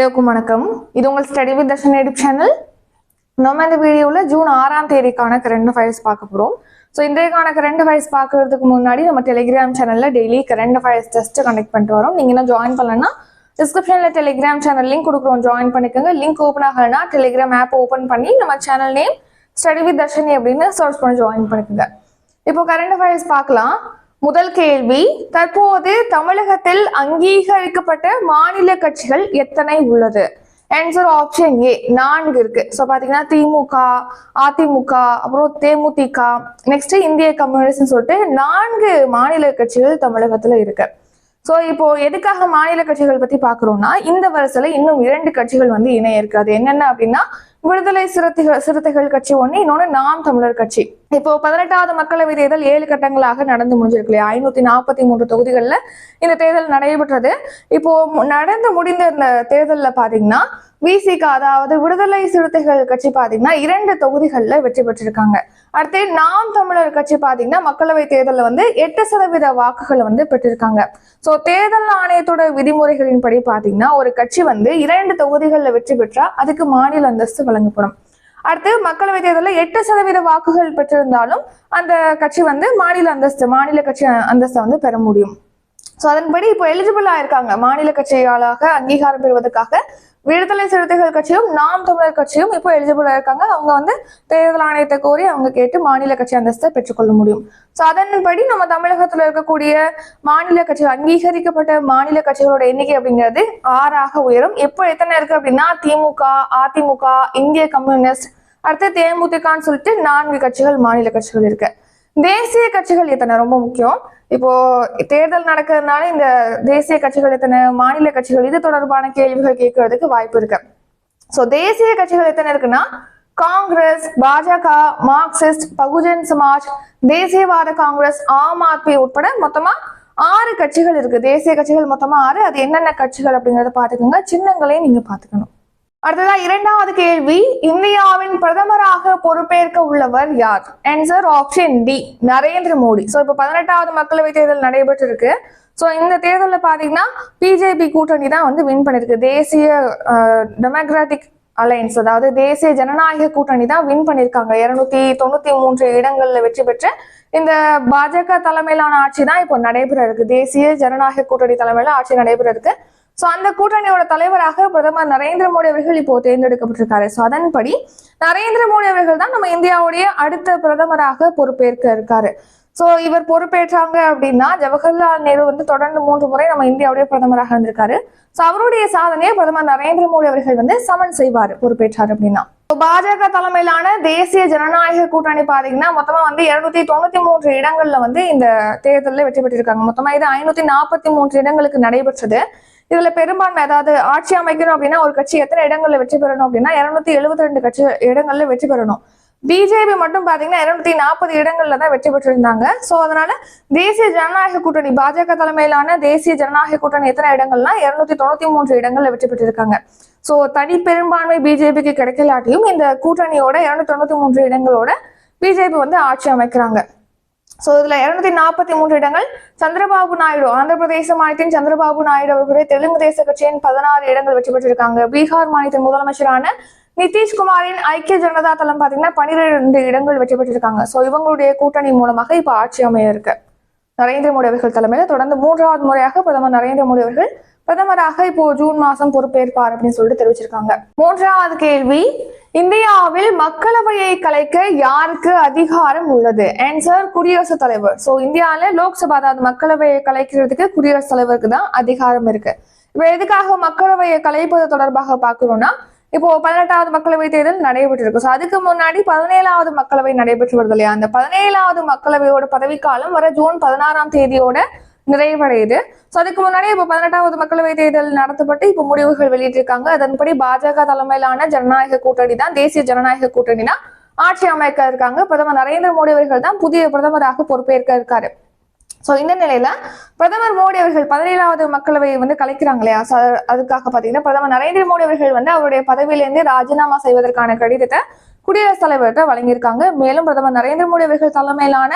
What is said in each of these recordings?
எல்லோருக்கும் வணக்கம். இது உங்கள் study with Darshan YouTube channel நம்ம இந்த வீடியோவில் ஜூன் ஆறாம் தேதிக்கான கரண்ட் அஃபேர்ஸ் பார்க்க போகிறோம் ஸோ இன்றைக்கான கரண்ட் அஃபேர்ஸ் பார்க்கறதுக்கு முன்னாடி நம்ம டெலிகிராம் சேனலில் daily current affairs test conduct பண்ணிட்டு வரோம். நீங்கள் என்ன ஜாயின் பண்ணலன்னா டிஸ்கிரிப்ஷனில் டெலிகிராம் சேனல் லிங்க் கொடுக்குறோம். ஜாயின் பண்ணிக்கோங்க. லிங்க் ஓப்பன் ஆகலைன்னா டெலிகிராம் ஆப் ஓப்பன் பண்ணி நம்ம channel name study with Darshini அப்படின்னு சர்ச் பண்ணி ஜாயின் பண்ணிக்கோங்க. இப்போ கரண்ட் அஃபேர்ஸ் பார்க்கலாம். முதல் கேள்வி தற்போது தமிழகத்தில் அங்கீகரிக்கப்பட்ட மாநில கட்சிகள் எத்தனை உள்ளது? ஆன்சர் ஆப்ஷன் ஏ நான்கு இருக்கு. ஸோ பார்த்தீங்கன்னா திமுக அதிமுக அப்புறம் தேமுதிக நெக்ஸ்ட் இந்திய கம்யூனிஸ்ட்னு சொல்லிட்டு நான்கு மாநில கட்சிகள் தமிழகத்துல இருக்கு. ஸோ இப்போ எதுக்காக மாநில கட்சிகள் பத்தி பாக்குறோம்னா இந்த வருஷத்துல இன்னும் இரண்டு கட்சிகள் வந்து இணைய இருக்கு. அது என்னென்ன அப்படின்னா விடுதலை சிறுத்தைகள் சிறுத்தைகள் கட்சி ஒன்று இன்னொன்று நாம் தமிழர் கட்சி. இப்போ பதினெட்டாவது மக்களவை தேர்தல் ஏழு கட்டங்களாக நடந்து முடிஞ்சிருக்கு இல்லையா? ஐநூத்தி நாற்பத்தி மூன்று தொகுதிகளில் இந்த தேர்தல் நடைபெற்றது. இப்போ நடந்து முடிந்த இந்த தேர்தலில் பாத்தீங்கன்னா விசிக அதாவது விடுதலை சிறுத்தைகள் கட்சி பாத்தீங்கன்னா இரண்டு தொகுதிகளில் வெற்றி பெற்றிருக்காங்க. அடுத்து நாம் தமிழர் கட்சி பாத்தீங்கன்னா மக்களவை தேர்தலில் வந்து எட்டு சதவீத வாக்குகளை வந்து பெற்றிருக்காங்க. சோ தேர்தல் ஆணையத்தோட விதிமுறைகளின்படி பாத்தீங்கன்னா ஒரு கட்சி வந்து இரண்டு தொகுதிகளில் வெற்றி பெற்றா அதுக்கு மாநில அந்தஸ்து வழங்கப்படும். அடுத்து மக்களவை தேர்தலில் எட்டு சதவீத வாக்குகள் பெற்றிருந்தாலும் அந்த கட்சி வந்து மாநில அந்தஸ்து மாநில கட்சி அந்தஸ்தை வந்து பெற முடியும். ஸோ அதன்படி இப்போ எலிஜிபிள் ஆயிருக்காங்க மாநில கட்சிகளாக அங்கீகாரம் பெறுவதற்காக விடுதலை சிறுத்தைகள் கட்சியும் நாம் தமிழர் கட்சியும் இப்போ எலிஜிபிளா இருக்காங்க. அவங்க வந்து தேர்தல் ஆணையத்தை கோரி அவங்க கேட்டு மாநில கட்சி அந்தஸ்தை பெற்றுக்கொள்ள முடியும். ஸோ அதன்படி நம்ம தமிழகத்தில் இருக்கக்கூடிய மாநில கட்சிகள் அங்கீகரிக்கப்பட்ட மாநில கட்சிகளோட எண்ணிக்கை அப்படிங்கிறது ஆறாக உயரும். எப்போ எத்தனை இருக்கு அப்படின்னா திமுக அதிமுக இந்திய கம்யூனிஸ்ட் அடுத்து தேமுதிகன்னு சொல்லிட்டு நான்கு கட்சிகள் மாநில கட்சிகள் இருக்கு. தேசிய கட்சிகள் எத்தனை? ரொம்ப முக்கியம். இப்போ தேர்தல் நடக்கிறதுனால இந்த தேசிய கட்சிகள் எத்தனை? மாநில கட்சிகள். இது தொடர்பான கேள்விகள் கேட்கறதுக்கு வாய்ப்பு இருக்கு. ஸோ தேசிய கட்சிகள் எத்தனை இருக்குன்னா காங்கிரஸ் பாஜக மார்க்சிஸ்ட் பகுஜன் சமாஜ் தேசியவாத காங்கிரஸ் ஆம் ஆத்மி உட்பட மொத்தமா ஆறு கட்சிகள் இருக்கு. தேசிய கட்சிகள் மொத்தமா ஆறு. அது என்னென்ன கட்சிகள் அப்படிங்கறத பாத்துக்கோங்க சின்னங்களையும் நீங்க பாத்துக்கணும் அடுத்ததா இரண்டாவது கேள்வி இந்தியாவின் பிரதமராக பொறுப்பேற்க உள்ளவர் யார்? Answer option D Narendra Modi. So இப்போ பதினெட்டாவது மக்களவை தேர்தல் நடைபெற்றிருக்கு. ஸோ இந்த தேர்தலில் பார்த்தீங்கன்னா பிஜேபி கூட்டணி தான் வந்து வின் பண்ணிருக்கு. தேசிய டெமோக்ராட்டிக் அலையன்ஸ் அதாவது தேசிய ஜனநாயக கூட்டணி தான் வின் பண்ணியிருக்காங்க இருநூத்தி தொண்ணூத்தி மூன்று இடங்கள்ல வெற்றி பெற்று இந்த பாஜக தலைமையிலான ஆட்சி தான் இப்போ நடைபெற இருக்கு. தேசிய ஜனநாயக கூட்டணி தலைமையில ஆட்சி நடைபெற இருக்கு. சோ அந்த கூட்டணியோட தலைவராக பிரதமர் நரேந்திர மோடி அவர்கள் இப்போ தேர்ந்தெடுக்கப்பட்டிருக்காரு. சோ அதன்படி நரேந்திர மோடி அவர்கள் தான் நம்ம இந்தியாவுடைய அடுத்த பிரதமராக பொறுப்பேற்க இருக்காரு. ஸோ இவர் பொறுப்பேற்றாங்க அப்படின்னா ஜவஹர்லால் நேரு வந்து தொடர்ந்து மூன்று முறை நம்ம இந்தியாவுடைய பிரதமராக இருந்திருக்காரு ஸோ அவருடைய சாதனையை பிரதமர் நரேந்திர மோடி அவர்கள் வந்து சமன் செய்வார் பொறுப்பேற்றார் அப்படின்னா. பாஜக தலைமையிலான தேசிய ஜனநாயக கூட்டணி பாத்தீங்கன்னா மொத்தமா வந்து இருநூத்தி தொண்ணூத்தி மூன்று இடங்கள்ல வந்து இந்த தேர்தலில் வெற்றி பெற்றிருக்காங்க. மொத்தமா இது ஐநூத்தி நாற்பத்தி மூன்று இடங்களுக்கு நடைபெற்றது. இதுல பெரும்பான்மை அதாவது ஆட்சி அமைக்கணும் அப்படின்னா ஒரு கட்சி எத்தனை இடங்கள்ல வெற்றி பெறணும் அப்படின்னா இருநூத்தி எழுபத்தி ரெண்டு கட்சி இடங்கள்ல வெற்றி பெறணும். பிஜேபி மட்டும் பாத்தீங்கன்னா இருநூத்தி நாற்பது இடங்கள்ல தான் வெற்றி பெற்றிருந்தாங்க. சோ அதனால தேசிய ஜனநாயக கூட்டணி பாஜக தலைமையிலான தேசிய ஜனநாயக கூட்டணி எத்தனை இடங்கள்னா இருநூத்தி தொண்ணூத்தி மூன்று இடங்கள்ல வெற்றி பெற்றிருக்காங்க. சோ தனி பெரும்பான்மை பிஜேபிக்கு கிடைக்கலாட்டியும் இந்த கூட்டணியோட இருநூத்தி தொண்ணூத்தி மூன்று இடங்களோட பிஜேபி வந்து ஆட்சி அமைக்கிறாங்க. ஸோ இதுல இருநூத்தி நாற்பத்தி மூன்று இடங்கள். சந்திரபாபு நாயுடு ஆந்திர பிரதேச மாநிலத்தின் சந்திரபாபு நாயுடு அவர்களுடைய தெலுங்கு தேச கட்சியின் பதினாறு இடங்கள் வெற்றி பெற்றிருக்காங்க. பீகார் மாநிலத்தின் முதலமைச்சரான நிதிஷ்குமாரின் ஐக்கிய ஜனதா தளம் பாத்தீங்கன்னா பன்னிரெண்டு இடங்கள் வெற்றி பெற்றிருக்காங்க. ஸோ இவங்களுடைய கூட்டணி மூலமாக இப்போ ஆட்சி அமைய இருக்கு. நரேந்திர மோடி அவர்கள் தலைமையில் தொடர்ந்து மூன்றாவது முறையாக பிரதமர் நரேந்திர மோடி அவர்கள் பிரதமராக இப்போ ஜூன் மாசம் பொறுப்பேற்பார் அப்படின்னு சொல்லிட்டு தெரிவிச்சிருக்காங்க. மூன்றாவது கேள்வி இந்தியாவில் மக்களவையை கலைக்க யாருக்கு அதிகாரம் உள்ளது? ஆன்சர் குடியரசுத் தலைவர். சோ இந்தியாவில லோக்சபா அதாவது மக்களவையை கலைக்கிறதுக்கு குடியரசுத் தலைவருக்கு தான் அதிகாரம் இருக்கு. இப்ப எதுக்காக மக்களவையை கலைப்பது தொடர்பாக பார்க்கணும்னா இப்போ பதினெட்டாவது மக்களவை தேர்தல் நடைபெற்றிருக்கு. ஸோ அதுக்கு முன்னாடி பதினேழாவது மக்களவை நடைபெற்று வருது இல்லையா? அந்த பதினேழாவது மக்களவையோட பதவிக்காலம் வர ஜூன் பதினாறாம் தேதியோட நிறைவடையுது. ஸோ அதுக்கு முன்னாடி இப்போ பதினெட்டாவது மக்களவை தேர்தல் நடத்தப்பட்டு இப்போ முடிவுகள் வெளியிட்டிருக்காங்க. அதன்படி பாஜக தலைமையிலான ஜனநாயக கூட்டணி தான் தேசிய ஜனநாயக கூட்டணி தான் ஆட்சி அமைக்க இருக்காங்க. பிரதமர் நரேந்திர மோடி அவர்கள் தான் புதிய பிரதமராக பொறுப்பேற்க இருக்காரு. ஸோ இந்த நிலையில பிரதமர் மோடி அவர்கள் பதினேழாவது மக்களவை வந்து கலைக்கிறாங்க இல்லையா அதுக்காக பாத்தீங்கன்னா பிரதமர் நரேந்திர மோடி அவர்கள் வந்து அவருடைய பதவியிலிருந்து ராஜினாமா செய்வதற்கான கடிதத்தை குடியரசுத் தலைவர்கிட்ட வழங்கியிருக்காங்க. மேலும் பிரதமர் நரேந்திர மோடி அவர்கள் தலைமையிலான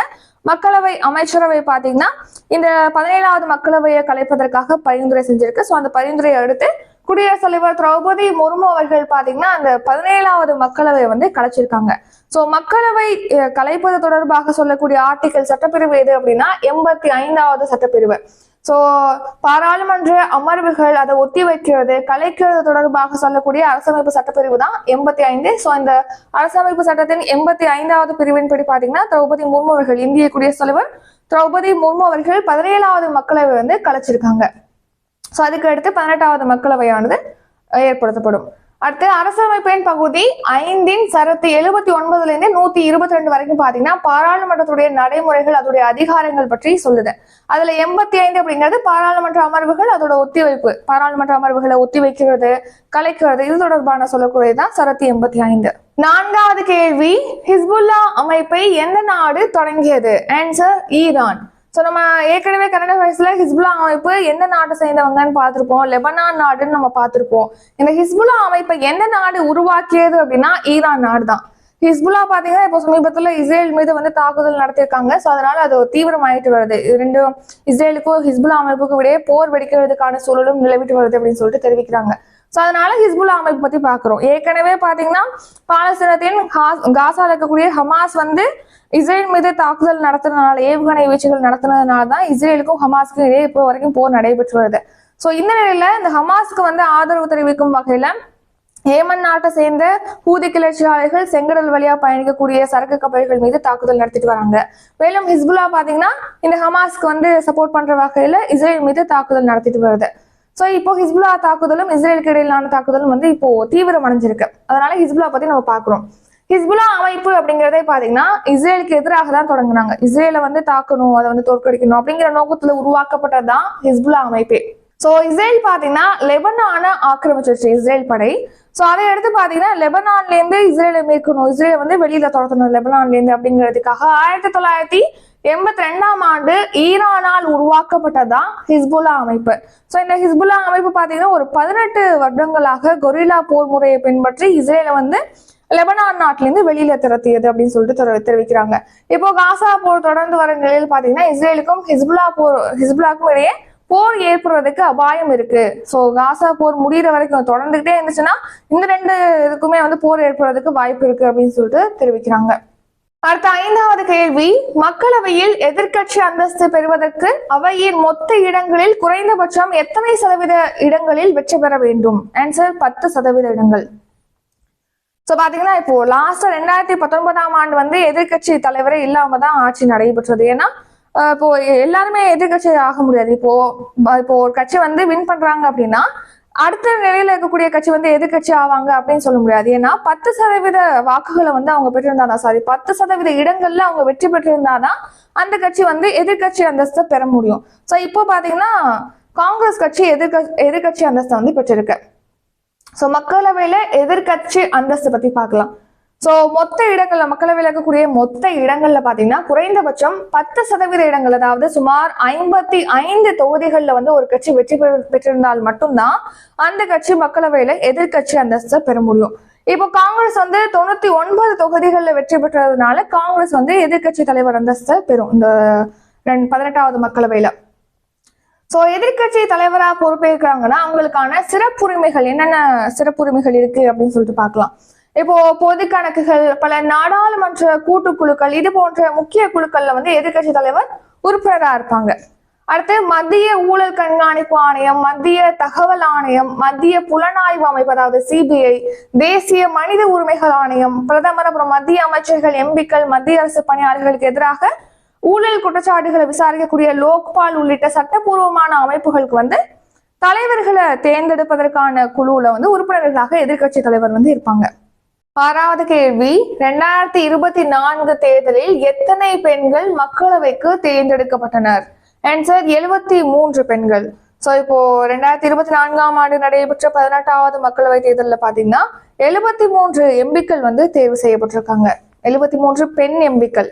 மக்களவை அமைச்சரவை பாத்தீங்கன்னா இந்த பதினேழாவது மக்களவையை கலைப்பதற்காக பரிந்துரை செஞ்சிருக்கு. ஸோ அந்த பரிந்துரையை அடுத்து குடியரசுத் தலைவர் திரௌபதி முர்மு அவர்கள் பாத்தீங்கன்னா அந்த பதினேழாவது மக்களவை வந்து கலைச்சிருக்காங்க. சோ மக்களவை கலைப்பது தொடர்பாக சொல்லக்கூடிய ஆர்டிகல் சட்டப்பிரிவு எது அப்படின்னா எண்பத்தி ஐந்தாவது சட்டப்பிரிவு. சோ பாராளுமன்ற அமர்வுகள் அதை ஒத்தி வைக்கிறது கலைக்கிறது தொடர்பாக சொல்லக்கூடிய அரசமைப்பு சட்டப்பிரிவு தான் எண்பத்தி ஐந்து. சோ இந்த அரசமைப்பு சட்டத்தின் எண்பத்தி ஐந்தாவது பிரிவின் படி பாத்தீங்கன்னா திரௌபதி முர்மு அவர்கள் இந்திய குடியரசுத் தலைவர் திரௌபதி முர்மு அவர்கள் பதினேழாவது மக்களவை வந்து கலைச்சிருக்காங்க. சோ அதுக்கு அடுத்து பதினெட்டாவது மக்களவையானது ஏற்படுத்தப்படும். அடுத்து அரசமைப்பின் பகுதி ஐந்தின் சரத்து எழுபத்தி ஒன்பதுல இருந்து நூத்தி இருபத்தி ரெண்டு வரைக்கும் பாத்தீங்கன்னா பாராளுமன்றத்துடைய நடைமுறைகள் அதோடைய அதிகாரங்கள் பற்றி சொல்லுது. அதுல எண்பத்தி ஐந்து அப்படிங்கிறது பாராளுமன்ற அமர்வுகள் அதோட ஒத்திவைப்பு. பாராளுமன்ற அமர்வுகளை ஒத்தி வைக்கிறது கலைக்கிறது இது தொடர்பான சொல்லக்கூடியதுதான் சரத்து எண்பத்தி ஐந்து. நான்காவது கேள்வி ஹிஸ்புல்லா அமைப்பை எந்த நாடு தொடங்கியது? Answer Iran. ஸோ நம்ம ஏற்கனவே கன்னட வயசுல ஹிஸ்புல்லா அமைப்பு எந்த நாட்டை சேர்ந்தவங்கன்னு பார்த்துருப்போம். லெபனான் நாடுன்னு நம்ம பார்த்துருப்போம். இந்த ஹிஸ்புல்லா அமைப்பை எந்த நாடு உருவாக்கியது அப்படின்னா ஈரான் நாடு தான் ஹிஸ்புல்லா பாத்தீங்கன்னா இப்போ சமீபத்துல இஸ்ரேல் மீது வந்து தாக்குதல் நடத்தியிருக்காங்க. ஸோ அதனால அது தீவிரமாயிட்டு வருது. இது ரெண்டும் இஸ்ரேலுக்கும் ஹிஸ்புல்லா அமைப்புக்கும் இடையே போர் வெடிக்கிறதுக்கான சூழலும் நிலவிட்டு வருது அப்படின்னு சொல்லிட்டு தெரிவிக்கிறாங்க. ஸோ அதனால ஹிஸ்புல்லா அமைப்பு பத்தி பாக்குறோம் ஏற்கனவே பாத்தீங்கன்னா பாலஸ்தீனத்தின் காசால இருக்கக்கூடிய ஹமாஸ் வந்து இஸ்ரேல் மீது தாக்குதல் நடத்துறதுனால ஏவுகணை வீச்சுகள் நடத்தினதுனால தான் இஸ்ரேலுக்கும் ஹமாஸ்க்கும் இடையே இப்போ வரைக்கும் போர் நடைபெற்று வருது ஸோ இந்த நிலையில இந்த ஹமாஸ்க்கு வந்து ஆதரவு தெரிவிக்கும் வகையில ஏமன் நாட்டை சேர்ந்த ஹூதி கிளர்ச்சியாளர்கள் செங்கடல் வழியா பயணிக்கக்கூடிய சரக்கு கப்பல்கள் மீது தாக்குதல் நடத்திட்டு வராங்க. மேலும் ஹிஸ்புல்லா பாத்தீங்கன்னா இந்த ஹமாஸ்க்கு வந்து சப்போர்ட் பண்ற வகையில இஸ்ரேல் மீது தாக்குதல் நடத்திட்டு வருது. சோ இப்போ ஹிஸ்புல்லா தாக்குதலும் இஸ்ரேலுக்கு இடையிலான தாக்குதலும் வந்து இப்போ தீவிரம் அடைஞ்சிருக்கு அதனால ஹிஸ்புல்லா பத்தி நம்ம பாக்குறோம். ஹிஸ்புல்லா அமைப்பு அப்படிங்கறதே பாத்தீங்கன்னா இஸ்ரேலுக்கு எதிராக தான் தொடங்கினாங்க. இஸ்ரேலை வந்து தாக்கணும் அதை வந்து தோற்கடிக்கணும் அப்படிங்கிற நோக்கத்துல உருவாக்கப்பட்டதுதான் ஹிஸ்புல்லா அமைப்பே. சோ இஸ்ரேல் பாத்தீங்கன்னா லெபனான ஆக்கிரமிச்சிருச்சு இஸ்ரேல் படை. சோ அதை எடுத்து பாத்தீங்கன்னா லெபனான்ல இருந்து இஸ்ரேலை மீட்கணும் இஸ்ரேலை வந்து வெளியில துரத்தணும் லெபனான்ல இருந்து அப்படிங்கிறதுக்காக ஆயிரத்தி தொள்ளாயிரத்தி எண்பத்தி ரெண்டாம் ஆண்டு ஈரானால் உருவாக்கப்பட்டதான் ஹிஸ்புல்லா அமைப்பு. சோ இந்த ஹிஸ்புல்லா அமைப்பு பாத்தீங்கன்னா ஒரு பதினெட்டு வருடங்களாக கொரில்லா போர் முறையை பின்பற்றி இஸ்ரேலை வந்து லெபனான் நாட்டில இருந்து வெளியில திரத்தியது அப்படின்னு சொல்லிட்டு தெரிவிக்கிறாங்க. இப்போ காசா போர் தொடர்ந்து வர நிலையில் பாத்தீங்கன்னா இஸ்ரேலுக்கும் ஹிஸ்புல்லா போர் ஹிஸ்புல்லாக்கும் இடையே போர் ஏற்படுறதுக்கு அபாயம் இருக்கு. சோ காசா போர் முடிகிற வரைக்கும் தொடர்ந்துகிட்டே இருந்துச்சுன்னா இந்த ரெண்டு இதுக்குமே வந்து போர் ஏற்படுறதுக்கு வாய்ப்பு இருக்கு அப்படின்னு சொல்லிட்டு தெரிவிக்கிறாங்க. அடுத்த ஐந்தாவது கேள்வி மக்களவையில் எதிர்க்கட்சி அந்தஸ்து பெறுவதற்கு அவையின் மொத்த இடங்களில் குறைந்தபட்சம் எத்தனை சதவீத இடங்களில் வெற்றி பெற வேண்டும்? ஆன்சர் பத்து சதவீத இடங்கள். சோ பாத்தீங்கன்னா இப்போ லாஸ்ட் ரெண்டாயிரத்தி பத்தொன்பதாம் ஆண்டு வந்து எதிர்க்கட்சி தலைவரே இல்லாம தான் ஆட்சி நடைபெற்றது. ஏன்னா இப்போ எல்லாருமே எதிர்க்கட்சி ஆக முடியாது. இப்போ இப்போ ஒரு கட்சி வந்து வின் பண்றாங்க அப்படின்னா அடுத்த நிலையில இருக்கக்கூடிய கட்சி வந்து எதிர்க்கட்சி ஆவாங்க அப்படின்னு சொல்ல முடியாது. ஏன்னா பத்து சதவீத வாக்குகளை வந்து அவங்க பெற்றிருந்தாதான் சாரி பத்து சதவீத இடங்கள்ல அவங்க வெற்றி பெற்றிருந்தாதான் அந்த கட்சி வந்து எதிர்க்கட்சி அந்தஸ்தை பெற முடியும். ஸோ இப்போ பாத்தீங்கன்னா காங்கிரஸ் கட்சி எதிர்க எதிர்க்கட்சி அந்தஸ்தை வந்து பெற்றிருக்கு. ஸோ மக்களவையில எதிர்க்கட்சி அந்தஸ்து பத்தி பார்க்கலாம். ஸோ மொத்த இடங்கள்ல மக்களவையில் இருக்கக்கூடிய மொத்த இடங்கள்ல பாத்தீங்கன்னா குறைந்தபட்சம் பத்து சதவீத இடங்கள் அதாவது சுமார் ஐம்பத்தி ஐந்து தொகுதிகள்ல வந்து ஒரு கட்சி வெற்றி பெறு- பெற்றிருந்தால் மட்டும்தான் அந்த கட்சி மக்களவையில எதிர்க்கட்சி அந்தஸ்தை பெற முடியும். இப்போ காங்கிரஸ் வந்து தொண்ணூத்தி ஒன்பது தொகுதிகளில் வெற்றி பெற்றதுனால காங்கிரஸ் வந்து எதிர்க்கட்சி தலைவர் அந்தஸ்தை பெறும். இந்த பதினெட்டாவது மக்களவையில. சோ எதிர்க்கட்சி தலைவரா பொறுப்பேற்கிறாங்கன்னா அவங்களுக்கான சிறப்புரிமைகள் என்னென்ன சிறப்புரிமைகள் இருக்கு அப்படின்னு சொல்லிட்டு பார்க்கலாம். இப்போ பொது கணக்குகள் பல நாடாளுமன்ற கூட்டுக்குழுக்கள் இது போன்ற முக்கிய குழுக்கள்ல வந்து எதிர்க்கட்சி தலைவர் உறுப்பினரா இருப்பாங்க. அடுத்து மத்திய ஊழல் கண்காணிப்பு ஆணையம் மத்திய தகவல் ஆணையம் மத்திய புலனாய்வு அமைப்பு அதாவது சிபிஐ தேசிய மனித உரிமைகள் ஆணையம் பிரதமர் அப்புறம் மத்திய அமைச்சர்கள் எம்பிக்கள் மத்திய அரசு பணியாளர்களுக்கு எதிராக ஊழல் குற்றச்சாட்டுகளை விசாரிக்கக்கூடிய லோக்பால் உள்ளிட்ட சட்டப்பூர்வமான அமைப்புகளுக்கு வந்து தலைவர்களை தேர்ந்தெடுப்பதற்கான குழுவுல வந்து உறுப்பினர்களாக எதிர்க்கட்சி தலைவர் வந்து இருப்பாங்க. ஆறாவது கேள்வி ரெண்டாயிரத்தி இருபத்தி நான்கு தேர்தலில் எத்தனை பெண்கள் மக்களவைக்கு தேர்ந்தெடுக்கப்பட்டனர்? ஆன்சர் எழுபத்தி மூன்று பெண்கள். சோ இப்போ ரெண்டாயிரத்தி இருபத்தி நான்காம் ஆண்டு நடைபெற்ற பதினெட்டாவது மக்களவை தேர்தலில் பாத்தீங்கன்னா எழுபத்தி மூன்று எம்பிக்கள் வந்து தேர்வு செய்யப்பட்டிருக்காங்க. எழுபத்தி மூன்று பெண் எம்பிக்கள்.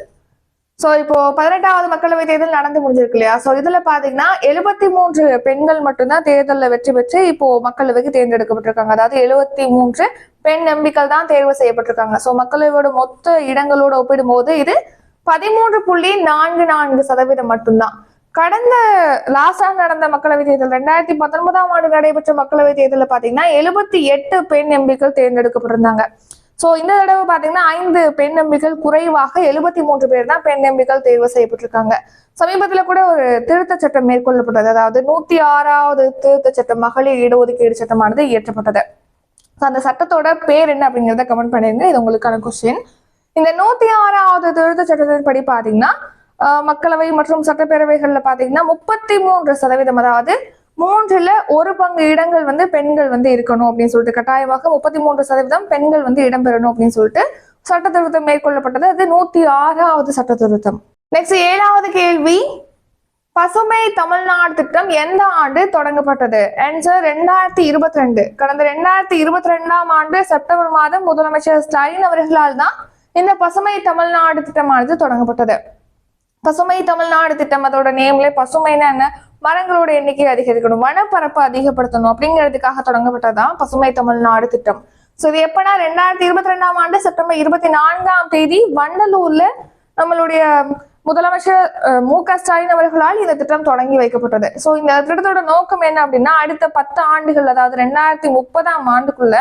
சோ இப்போ பதினெட்டாவது மக்களவை தேர்தல் நடந்து முடிஞ்சிருக்கு இல்லையா? சோ இதுல பாத்தீங்கன்னா எழுபத்தி மூன்று பெண்கள் மட்டும்தான் தேர்தலில் வெற்றி பெற்று இப்போ மக்களவைக்கு தேர்ந்தெடுக்கப்பட்டிருக்காங்க. அதாவது எழுபத்தி மூன்று பெண் எம்பிக்கள் தான் தேர்வு செய்யப்பட்டிருக்காங்க. சோ மக்களவையோட மொத்த இடங்களோட ஒப்பிடும்போது இது பதிமூன்று புள்ளி நான்கு நான்கு சதவீதம் மட்டும்தான். கடந்த லாஸ்டா நடந்த மக்களவை தேர்தல் ரெண்டாயிரத்தி பத்தொன்பதாம் ஆண்டு நடைபெற்ற மக்களவை தேர்தலில் பாத்தீங்கன்னா எழுபத்தி எட்டு பெண் எம்பிக்கள் தேர்ந்தெடுக்கப்பட்டிருந்தாங்க. சோ இந்த தடவை பாத்தீங்கன்னா ஐந்து பெண் எம்பிக்கள் குறைவாக எழுபத்தி மூன்று பேர் தான் பெண் எம்பிக்கள் தேர்வு செய்யப்பட்டிருக்காங்க. சமீபத்துல கூட ஒரு திருத்த சட்டம் மேற்கொள்ளப்பட்டது. அதாவது நூத்தி ஆறாவது திருத்த சட்டம் மகளிர் இடஒதுக்கீடு சட்டமானது இயற்றப்பட்டது. அந்த சட்டத்தோட பேர் என்ன அப்படிங்கறத கமெண்ட் பண்ணிருங்க. இது உங்களுக்கான கொஸ்டின் இந்த நூத்தி ஆறாவது திருத்த சட்டத்தின் படி பாத்தீங்கன்னா ஆஹ், மக்களவை மற்றும் சட்டப்பேரவைகள்ல பாத்தீங்கன்னா முப்பத்தி மூன்று சதவீதம் அதாவது மூன்றுல ஒரு பங்கு இடங்கள் வந்து பெண்கள் வந்து இருக்கணும் அப்படின்னு சொல்லிட்டு கட்டாயமாக முப்பத்தி மூன்று சதவீதம் பெண்கள் வந்து இடம்பெறணும் அப்படின்னு சொல்லிட்டு சட்ட திருத்தம் மேற்கொள்ளப்பட்டது. அது நூத்தி ஆறாவது சட்ட திருத்தம். நெக்ஸ்ட் ஏழாவது கேள்வி. பசுமை தமிழ்நாடு திட்டம் எந்த ஆண்டு தொடங்கப்பட்டது? ஆன்சர் ரெண்டாயிரத்தி இருபத்தி ரெண்டு. கடந்த ரெண்டாயிரத்தி இருபத்தி ரெண்டாம் ஆண்டு செப்டம்பர் மாதம் முதலமைச்சர் ஸ்டாலின் அவர்களால் தான் இந்த பசுமை தமிழ்நாடு திட்டமானது தொடங்கப்பட்டது. பசுமை தமிழ்நாடு திட்டம் அதோட நேம்ல பசுமைன்னா என்ன? மரங்களோட எண்ணிக்கை அதிகரிக்கணும் வனப்பரப்பை அதிகப்படுத்தணும் அப்படிங்கிறதுக்காக தொடங்கப்பட்டதான் பசுமை தமிழ்நாடு திட்டம். சோ இது எப்பனா ரெண்டாயிரத்தி இருபத்தி ரெண்டாம் ஆண்டு செப்டம்பர் இருபத்தி நான்காம் தேதி வண்டலூர்ல நம்மளுடைய முதலமைச்சர் அஹ், மு க ஸ்டாலின் அவர்களால் இந்த திட்டம் தொடங்கி வைக்கப்பட்டது. சோ இந்த திட்டத்தோட நோக்கம் என்ன அப்படின்னா அடுத்த பத்து ஆண்டுகள் அதாவது ரெண்டாயிரத்தி முப்பதாம் ஆண்டுக்குள்ள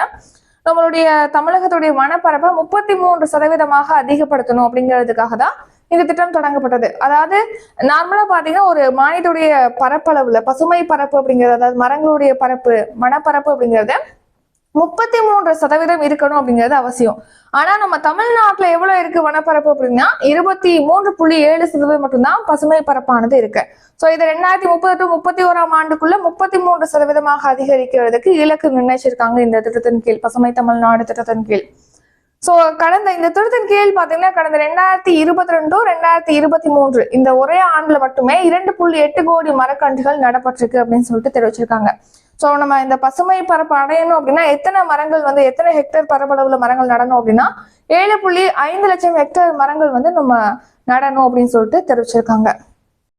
நம்மளுடைய தமிழகத்துடைய வனப்பரப்பை முப்பத்தி மூன்று சதவீதமாக அதிகப்படுத்தணும் அப்படிங்கிறதுக்காக தான் இந்த திட்டம் தொடங்கப்பட்டது. அதாவது நார்மலா பாத்தீங்கன்னா ஒரு மாநிலத்துடைய பரப்பளவுல பசுமை பரப்பு அப்படிங்கிறது அதாவது மரங்களுடைய பரப்பு மனப்பரப்பு அப்படிங்கறது முப்பத்தி மூன்று சதவீதம் இருக்கணும் அப்படிங்கிறது அவசியம். ஆனா நம்ம தமிழ்நாட்டுல எவ்வளவு இருக்கு வனப்பரப்பு அப்படின்னா இருபத்தி மூன்று புள்ளி ஏழு சதவீதம் மட்டும்தான் பசுமை பரப்பானது இருக்கு. சோ இது ரெண்டாயிரத்தி முப்பது டு முப்பத்தி ஓராம் ஆண்டுக்குள்ள முப்பத்தி மூன்று சதவீதமாக அதிகரிக்கிறதுக்கு இலக்கு நிர்ணயிச்சிருக்காங்க இந்த திட்டத்தின் கீழ் பசுமை தமிழ்நாடு திட்டத்தின் கீழ். சோ கடந்த இந்த திருத்தன் கீழ் பாத்தீங்கன்னா கடந்த ரெண்டாயிரத்தி இருபத்தி ரெண்டு ரெண்டாயிரத்தி இருபத்தி மூன்று இந்த ஒரே ஆண்டுல மட்டுமே இரண்டு புள்ளி எட்டு கோடி மரக்கன்றுகள் நடப்பட்டிருக்கு அப்படின்னு சொல்லிட்டு தெரிவிச்சிருக்காங்க. சோ நம்ம இந்த பசுமை பரப்பு அடையணும் அப்படின்னா எத்தனை மரங்கள் வந்து எத்தனை ஹெக்டேர் பரப்பளவுல மரங்கள் நடணும் அப்படின்னா ஏழு புள்ளி ஐந்து லட்சம் ஹெக்டேர் மரங்கள் வந்து நம்ம நடணும் அப்படின்னு சொல்லிட்டு தெரிவிச்சிருக்காங்க.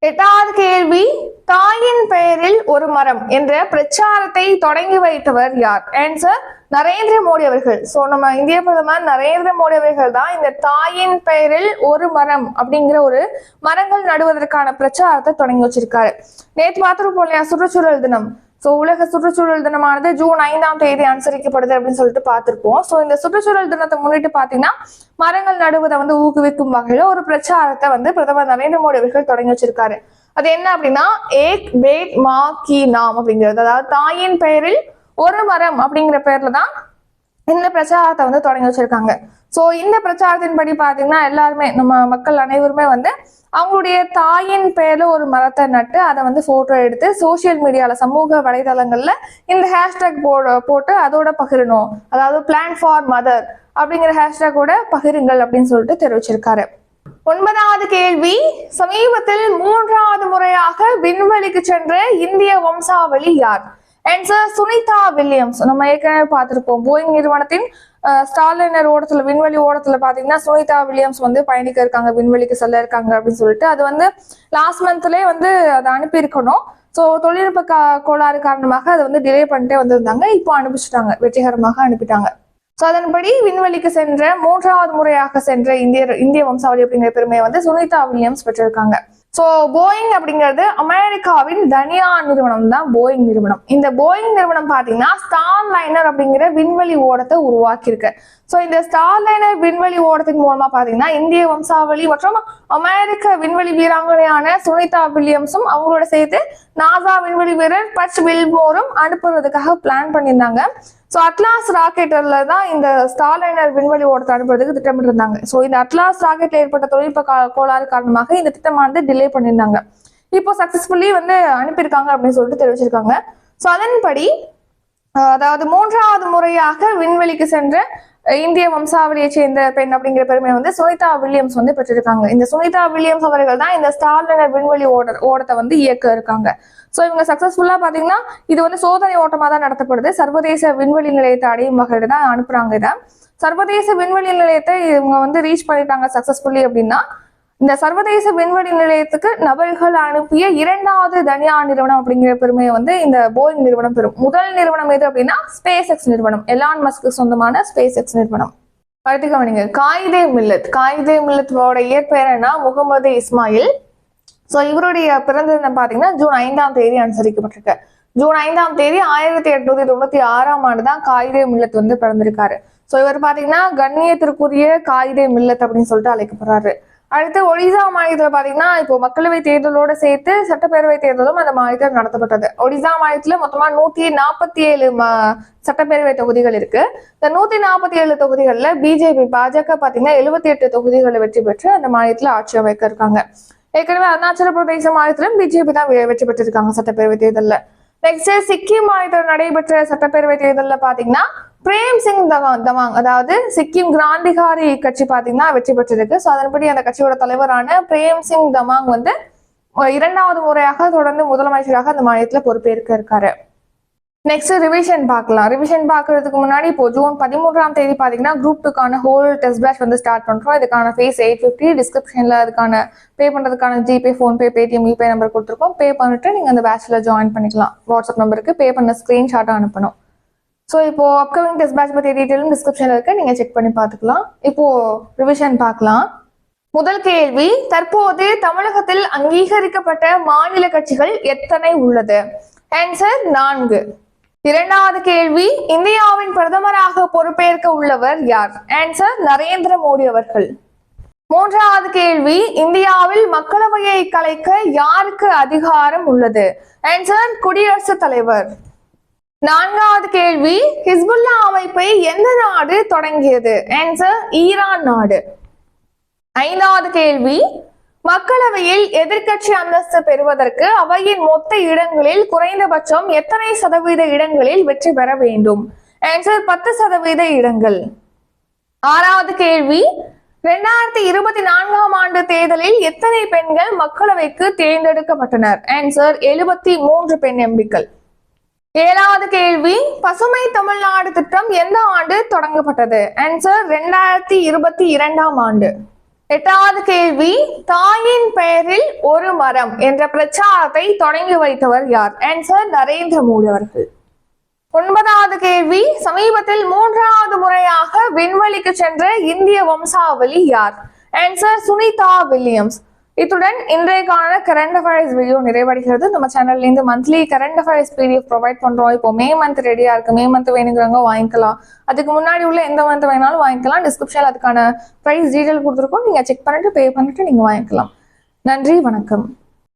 எட்டாவது கேள்வி தாயின் பெயரில் ஒரு மரம் என்ற பிரச்சாரத்தை தொடங்கி வைத்தவர் யார்? ஆன்சர் நரேந்திர மோடி அவர்கள். சோ நம்ம இந்திய பிரதமர் நரேந்திர மோடி அவர்கள் தான் இந்த தாயின் பெயரில் ஒரு மரம் அப்படிங்கிற ஒரு மரங்கள் நடுவதற்கான பிரச்சாரத்தை தொடங்கி வச்சிருக்காரு. நேற்று பார்த்துட்டு போலையா சுற்றுச்சூழல் தினம். சோ உலக சுற்றுச்சூழல் தினமானது ஜூன் ஐந்தாம் தேதி அனுசரிக்கப்படுது அப்படின்னு சொல்லிட்டு பார்த்திருப்போம். சோ இந்த சுற்றுச்சூழல் தினத்தை முன்னிட்டு பாத்தீங்கன்னா மரங்கள் நடுவதை வந்து ஊக்குவிக்கும் வகையில ஒரு பிரச்சாரத்தை வந்து பிரதமர் நரேந்திர மோடி அவர்கள் தொடங்கி வச்சிருக்காரு. அது என்ன அப்படின்னா ஏக் பேட் மா கி நாம் அப்படிங்கிறது. அதாவது தாயின் பெயரில் ஒரு மரம் அப்படிங்கிற பேர்ல தான் இந்த பிரச்சாரத்தை வந்து தொடங்கி வச்சிருக்காங்க. சோ இந்த பிரச்சாரத்தின்படி பார்த்தீங்கன்னா பாத்தீங்கன்னா எல்லாருமே நம்ம மக்கள் அனைவருமே வந்து அவங்களுடைய தாயின் பேர்ல ஒரு மரத்தை நட்டு அதை வந்து போட்டோ எடுத்து சோசியல் மீடியால சமூக வலைதளங்கள்ல இந்த ஹேஷ்டேக் போட போட்டு அதோட பகிரணும். அதாவது பிளான் ஃபார் மதர் அப்படிங்கிற ஹேஷ்டேக்கோட பகிருங்கள் அப்படின்னு சொல்லிட்டு தெரிவிச்சிருக்காரு. ஒன்பதாவது கேள்வி சமீபத்தில் மூன்றாவது முறையாக விண்வெளிக்கு சென்ற இந்திய வம்சாவளி யார்? அண்ட் சார் சுனிதா வில்லியம்ஸ் நம்ம ஏற்கனவே பார்த்துருக்கோம் போயிங் நிறுவனத்தின் ஸ்டாலினர் ஓடத்துல விண்வெளி ஓடத்துல பாத்தீங்கன்னா சுனிதா வில்லியம்ஸ் வந்து பயணிக்க இருக்காங்க விண்வெளிக்கு செல்ல இருக்காங்க அப்படின்னு சொல்லிட்டு. அது வந்து லாஸ்ட் மந்த்லயே வந்து அதை அனுப்பியிருக்கணும். ஸோ தொழில்நுட்ப கா- கோளாறு காரணமாக அதை வந்து டிலே பண்ணிட்டே வந்திருந்தாங்க. இப்போ அனுப்பிச்சிட்டாங்க வெற்றிகரமாக அனுப்பிட்டாங்க. ஸோ அதன்படி விண்வெளிக்கு சென்ற மூன்றாவது முறையாக சென்ற இந்திய இந்திய வம்சாவளி அப்படிங்கிற பெருமையை வந்து சுனிதா வில்லியம்ஸ் பெற்றிருக்காங்க. ஸோ போயிங் அப்படிங்கிறது அமெரிக்காவின் தனியார் நிறுவனம் தான் போயிங் நிறுவனம். இந்த போயிங் நிறுவனம் பார்த்தீங்கன்னா ஸ்டார் லைனர் அப்படிங்கிற விண்வெளி ஓடத்தை உருவாக்கியிருக்கு. ஸோ இந்த ஸ்டார் லைனர் விண்வெளி ஓடத்தின் மூலமா பார்த்தீங்கன்னா இந்திய வம்சாவளி மற்றும் அமெரிக்க விண்வெளி வீராங்கனையான சுனிதா வில்லியம்ஸும் அவங்களோட சேர்த்து நாசா விண்வெளி வீரர் பச் வில்மோரும் அனுப்புறதுக்காக பிளான் பண்ணியிருந்தாங்க. ஸோ அட்லாஸ் ராக்கெட்ல தான் இந்த ஸ்டார்லைனர் விண்வெளி ஓடத்தை அனுப்புறதுக்கு திட்டமிட்டிருந்தாங்க. ஸோ இந்த அட்லாஸ் ராக்கெட்டில் ஏற்பட்ட தொழில்நுட்ப கோளாறு காரணமாக இந்த திட்டமானது டிலே பண்ணியிருந்தாங்க. இப்போ சக்சஸ்ஃபுல்லி வந்து அனுப்பியிருக்காங்க அப்படின்னு சொல்லிட்டு தெரிவிச்சிருக்காங்க. ஸோ அதன்படி அதாவது மூன்றாவது முறையாக விண்வெளிக்கு சென்ற இந்திய வம்சாவளியை சேர்ந்த பெண் அப்படிங்கிற பெருமையை வந்து சுனிதா வில்லியம்ஸ் வந்து பெற்றிருக்காங்க. இந்த சுனிதா வில்லியம்ஸ் அவர்கள் தான் இந்த ஸ்டார்லினர் விண்வெளி ஓட ஓடத்தை வந்து இயக்க இருக்காங்க. ஸோ இவங்க சக்சஸ்ஃபுல்லாக பார்த்தீங்கன்னா இது வந்து சோதனை ஓட்டமாக தான் நடத்தப்படுது. சர்வதேச விண்வெளி நிலையத்தை அடையும் வகையில் தான் அனுப்புறாங்க இதை. சர்வதேச விண்வெளி நிலையத்தை இவங்க வந்து ரீச் பண்ணிட்டாங்க சக்சஸ்ஃபுல்லி அப்படின்னா இந்த சர்வதேச விண்வெளி நிலையத்துக்கு நபர்கள் அனுப்பிய இரண்டாவது தனியார் நிறுவனம் அப்படிங்கிற பெருமையை வந்து இந்த போயிங் நிறுவனம் பெறும் முதல் நிறுவனம் எது அப்படின்னா ஸ்பேஸ் எக்ஸ் நிறுவனம் எலான் மஸ்க்கு சொந்தமான ஸ்பேஸ் எக்ஸ் நிறுவனம். அடுத்து கவனிங்க. காயிதே மில்லத். காயிதே மில்லத்தோட இயற்பெயர் என்ன? முகமது இஸ்மாயில். ஸோ இவருடைய பிறந்த தினம் பார்த்தீங்கன்னா ஜூன் ஐந்தாம் தேதி அனுசரிக்கப்பட்டிருக்கு. ஜூன் ஐந்தாம் தேதி ஆயிரத்தி எட்நூத்தி தொண்ணூத்தி ஆறாம் ஆண்டு தான் காயிதே மில்லத் வந்து பிறந்திருக்காரு. ஸோ இவர் பார்த்தீங்கன்னா கண்ணியத்திற்குரிய காயிதே மில்லத் அப்படின்னு சொல்லிட்டு அழைக்கப்படுறாரு. அடுத்து ஒடிசா மாநிலத்தில் பார்த்தீங்கன்னா இப்போ மக்களவை தேர்தலோட சேர்த்து சட்டப்பேரவை தேர்தலும் அந்த மாநிலத்தில் நடத்தப்பட்டது. ஒடிசா மாநிலத்தில் மொத்தமா நூத்தி நாற்பத்தி ஏழு சட்டப்பேரவை தொகுதிகள் இருக்கு. இந்த நூத்தி நாற்பத்தி ஏழு தொகுதிகளில் பிஜேபி பாஜக பார்த்தீங்கன்னா எழுபத்தி எட்டு தொகுதிகளை வெற்றி பெற்று அந்த மாநிலத்தில் ஆட்சி அமைக்க இருக்காங்க. ஏற்கனவே அருணாச்சல பிரதேச மாநிலத்திலும் பிஜேபி தான் வெ- வெற்றி பெற்றிருக்காங்க சட்டப்பேரவை தேர்தலில். நெக்ஸ்ட் சிக்கிம் மாநிலத்தில் நடைபெற்ற சட்டப்பேரவை தேர்தலில் பாத்தீங்கன்னா பிரேம் சிங் தவாங் தவாங் அதாவது சிக்கிம் கிராந்திகாரி கட்சி பார்த்தீங்கன்னா வெற்றி பெற்றிருக்கு ஸோ அதன்படி அந்த கட்சியோட தலைவரான பிரேம் சிங் தமாங் வந்து இரண்டாவது முறையாக தொடர்ந்து முதலமைச்சராக அந்த மாநிலத்தில் பொறுப்பேற்க இருக்காரு. நெக்ஸ்ட் ரிவிஷன் பார்க்கலாம். ரிவிஷன் பார்க்கறதுக்கு முன்னாடி இப்போ ஜூன் பதிமூன்றாம் தேதி பார்த்தீங்கன்னா குரூப் டூக்கான ஹோல் டெஸ்ட் பேட்ச் வந்து ஸ்டார்ட் பண்ணுறோம் இதுக்கான ஃபீஸ் எயிட் ஃபிஃப்டி டிஸ்கிரிப்ஷனில் அதுக்கான பே பண்ணுறதுக்கான ஜிபே ஃபோன்பே பேடிஎம் யூபே நம்பர் கொடுத்துருக்கோம். பே பண்ணிட்டு நீங்கள் அந்த பேட்ச்சில் ஜாயின் பண்ணிக்கலாம். வாட்ஸ்அப் நம்பருக்கு பே பண்ண ஸ்க்ரீன்ஷாட்டாக அனுப்பணும். ஸோ இப்போ அப்கமிங் டெஸ்ட் பேட்ச் பற்றி டீட்டெயிலும் டிஸ்கிரிப்ஷனில் இருக்கு. நீங்கள் செக் பண்ணி பார்த்துக்கலாம். இப்போ ரிவிஷன் பார்க்கலாம். முதல் கேள்வி தற்போது தமிழகத்தில் அங்கீகரிக்கப்பட்ட மாநில கட்சிகள் எத்தனை உள்ளது? ஆன்சர் நான்கு. இரண்டாவது கேள்வி இந்தியாவின் பிரதமராக பொறுப்பேற்க உள்ளவர் யார்? ஆன்சர் நரேந்திர மோடி அவர்கள். மூன்றாவது கேள்வி இந்தியாவில் மக்களவையை கலைக்க யாருக்கு அதிகாரம் உள்ளது? ஆன்சர் குடியரசுத் தலைவர். நான்காவது கேள்வி ஹிஸ்புல்லா அமைப்பை எந்த நாடு தொடங்கியது? ஆன்சர் ஈரான் நாடு. ஐந்தாவது கேள்வி மக்களவையில் எதிர்க்கட்சி அந்தஸ்து பெறுவதற்கு அவையின் மொத்த இடங்களில் குறைந்தபட்சம் எத்தனை சதவீத இடங்களில் வெற்றி பெற வேண்டும்? ஆன்சர் பத்து சதவீத இடங்கள். ஆறாவது கேள்வி ரெண்டாயிரத்தி இருபத்தி நான்காம் ஆண்டு தேர்தலில் எத்தனை பெண்கள் மக்களவைக்கு தேர்ந்தெடுக்கப்பட்டனர்? ஆன்சர் எழுபத்தி மூன்று பெண் எம்பிக்கள். ஏழாவது கேள்வி பசுமை தமிழ்நாடு திட்டம் எந்த ஆண்டு தொடங்கப்பட்டது? ஆன்சர் ரெண்டாயிரத்தி இருபத்தி இரண்டாம் ஆண்டு. எட்டாவது கேள்வி தாயின் பெயரில் ஒரு மரம் என்ற பிரச்சாரத்தை தொடங்கி வைத்தவர் யார்? ஆன்சர் நரேந்திர மோடி அவர்கள். ஒன்பதாவது கேள்வி சமீபத்தில் மூன்றாவது முறையாக விண்வெளிக்கு சென்ற இந்திய வம்சாவளி யார்? Answer Sunita Williams. இத்துடன் இன்றைக்கான கரண்ட் அஃபேர்ஸ் வீடியோ நிறைவடைகிறது. நம்ம சேனல்ல இருந்து monthly current affairs PDF provide பண்றோம். இப்போ மே மந்த் ரெடியா இருக்கு. மே மந்த் வேணுங்கிறவங்க வாங்கிக்கலாம். அதுக்கு முன்னாடி உள்ள எந்த மந்த் வேணாலும் வாங்கிக்கலாம். டிஸ்கிரிப்ஷன்ல அதுக்கான ப்ரைஸ் டீடைல் கொடுத்துருக்கோம். நீங்க செக் பண்ணிட்டு பே பண்ணிட்டு நீங்க வாங்கிக்கலாம். நன்றி வணக்கம்.